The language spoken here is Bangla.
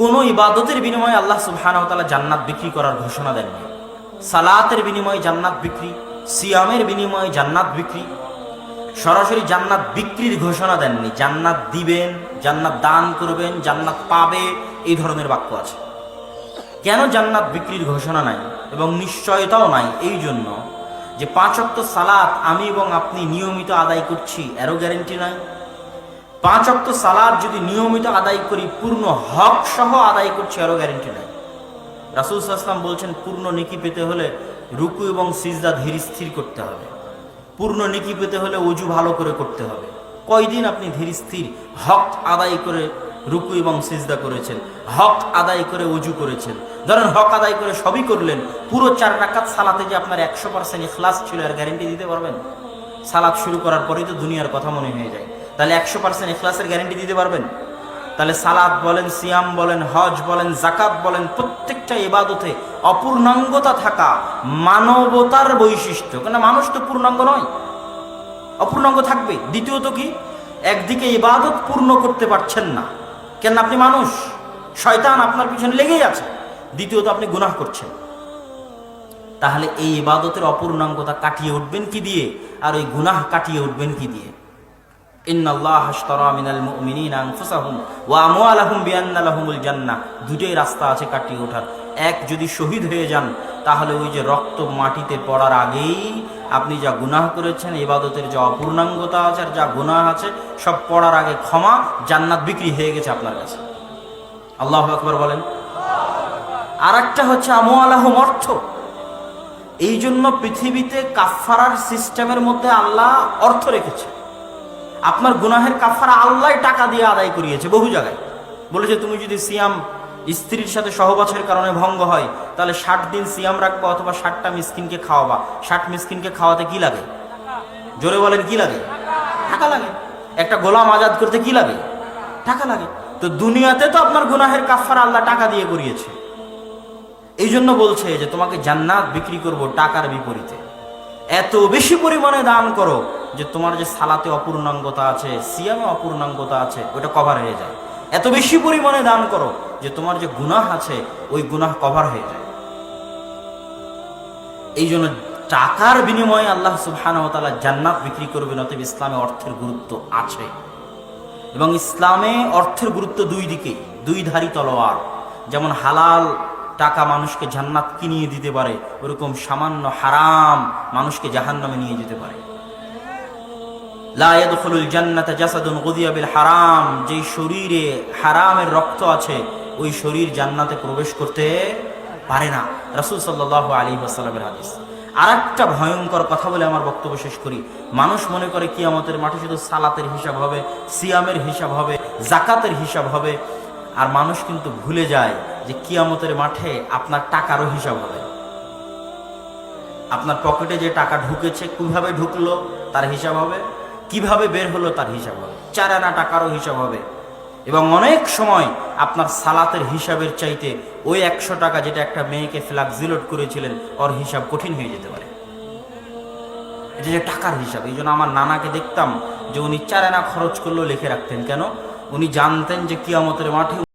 কোনো ইবাদতের বিনিময়ে আল্লাহ সুবহানাহু জান্নাত বিক্রি করার ঘোষণা দেননি সালাতের বিনিময়ে জান্নাত বিক্রি, সিয়ামের বিনিময়ে জান্নাত বিক্রি, সরাসরি জান্নাত বিক্রির ঘোষণা দেননি জান্নাত দিবেন, জান্নাত দান করবেন, জান্নাত পাবে, এই ধরনের বাক্য আছে। কেন জান্নাত বিক্রির ঘোষণা নাই এবং নিশ্চয়তাও নাই এই জন্য যে পাঁচ অক্ত সালাত আমি এবং আপনি নিয়মিত আদায় করছি, এরও গ্যারেন্টি নাই। পাঁচ অক্ত সালাদ যদি নিয়মিত আদায় করি, পূর্ণ হক সহ আদায় করছি আরও গ্যারেন্টি নাই। রাসুল সাল্লাম বলছেন, পূর্ণ নিকি পেতে হলে রুকু এবং সিজদা ধীর স্থির করতে হবে। পূর্ণ নিকি পেতে হলে অজু ভালো করে করতে হবে। কয়দিন আপনি ধীর স্থির হক আদায় করে রুকু এবং সিজদা করেছেন, হক আদায় করে অজু করেছেন। ধরেন হক আদায় করে সবই করলেন, পুরো চার রাকাত সালাতে যে আপনার একশো পার্সেন্ট ইখলাস ছিল আর গ্যারেন্টি দিতে পারবেন? সালাদ শুরু করার পরেই তো দুনিয়ার কথা মনে হয়ে যায়। তাহলে একশো পার্সেন্ট ইখলাসের গ্যারেন্টি দিতে পারবেন। তাহলে সালাদ বলেন, সিয়াম বলেন, হজ বলেন জাকাত বলেন, প্রত্যেকটা ইবাদতে অপূর্ণাঙ্গতা থাকা মানবতার বৈশিষ্ট্য। কেন মানুষ তো পূর্ণাঙ্গ নয়, অপূর্ণাঙ্গ থাকবে। দ্বিতীয়ত কি? একদিকে ইবাদত পূর্ণ করতে পারছেন না কেন আপনি মানুষ, শয়তান আপনার পিছনে লেগেই আছে। দ্বিতীয়ত আপনি গুনাহ করছেন। তাহলে এই ইবাদতের অপূর্ণাঙ্গতা কাটিয়ে উঠবেন কি দিয়ে? আর ওই গুনাহ কাটিয়ে উঠবেন কি দিয়ে? দুটোই রাস্তা আছে কাটিয়ে ওঠার। এক যদি শহীদ হয়ে যান, তাহলে ওই যে রক্ত মাটিতে পড়ার আগেই আপনি যা গুনাহ করেছেন, ইবাদতের যা অপূর্ণাঙ্গতা আছে আর যা গুনাহ আছে, সব পড়ার আগে ক্ষমা, জান্নাত বিক্রি হয়ে গেছে আপনার কাছে। আল্লাহ আকবর বলেন। আর একটা হচ্ছে আমওয়ালাহুম অর্থ। এই জন্য পৃথিবীতে কাফারার সিস্টেমের মধ্যে আল্লাহ অর্থ রেখেছে। আপনার গুনাহের কাফারা আল্লাহ টাকা দিয়ে আদায় করিয়েছে বহু জায়গায়। বলেছে, তুমি যদি সিয়াম স্ত্রীর সাথে সহবাসের কারণে ভঙ্গ হয়, তাহলে ষাট দিন সিয়াম রাখবা অথবা ষাটটা মিসকিনকে খাওয়াবা। ষাট মিসকিনকে খাওয়াতে কি লাগে? জোরে বলেন, কি লাগে? টাকা লাগে। একটা গোলাম আজাদ করতে কি লাগে? টাকা লাগে। তো দুনিয়াতে তো আপনার গুনাহের কাফারা আল্লাহ টাকা দিয়ে করিয়েছে। এই জন্য বলছে যে, তোমাকে জান্নাত বিক্রি করব টাকার বিপরীতে। এত বেশি পরিমাণে দান করো যে তোমার যে সালাতে অপূর্ণাঙ্গতা আছে, সিয়ামে অপূর্ণাঙ্গতা আছে ওটা কভার হয়ে যায়। এত বেশি পরিমাণে দান করো যে তোমার যে গুনাহ আছে, ওই গুনাহ কভার হয়ে যায়। এই জন্য টাকার বিনিময়ে আল্লাহ সুবহানাহু জান্নাত বিক্রি করবেন, অতএব ইসলামে অর্থের গুরুত্ব আছে। এবং ইসলামে অর্থের গুরুত্ব দুই দিকে, দুই ধারী তলোয়ার। যেমন হালাল টাকা মানুষকে জান্নাত কিনিয়ে দিতে পারে, ওরকম সামান্য হারাম মানুষকে জাহান্নামে নিয়ে যেতে পারে। লা ইয়াদখুলুল জান্নাতা জাসাদুন গুদিয়া বিল হারাম। যেই শরীরে হারামের রক্ত আছে, ওই শরীর জান্নাতে প্রবেশ করতে পারে না। রাসূল সাল্লাল্লাহু আলাইহি ওয়াসাল্লামের হাদিস। আর একটা ভয়ঙ্কর কথা বলে আমার বক্তব্য শেষ করি। মানুষ মনে করে কিয়ামতের মাঠে শুধু সালাতের হিসাব হবে, সিয়ামের হিসাব হবে জাকাতের হিসাব হবে। আর মানুষ কিন্তু ভুলে যায় যে কিয়ামতের মাঠে আপনার টাকারও হিসাব হবে। আপনার পকেটে যে টাকা ঢুকেছে, কীভাবে ঢুকলো, তার হিসাব হবে? কীভাবে বের হলো তার হিসাব হবে? চার আনা টাকারও হিসাব হবে? এবং অনেক সময় আপনার সালাতের হিসাবের চাইতে ওই একশো টাকা যেটা একটা মেয়েকে ফ্ল্যাক্সিলোড করেছিলেন, ওর হিসাব কঠিন হয়ে যেতে পারে। এটা যে টাকার হিসাব। এই জন্য আমার নানাকে দেখতাম যে উনি চার আনা খরচ করলেও লিখে রাখতেন। কেন? উনি জানতেন যে কিয়ামতের মাঠে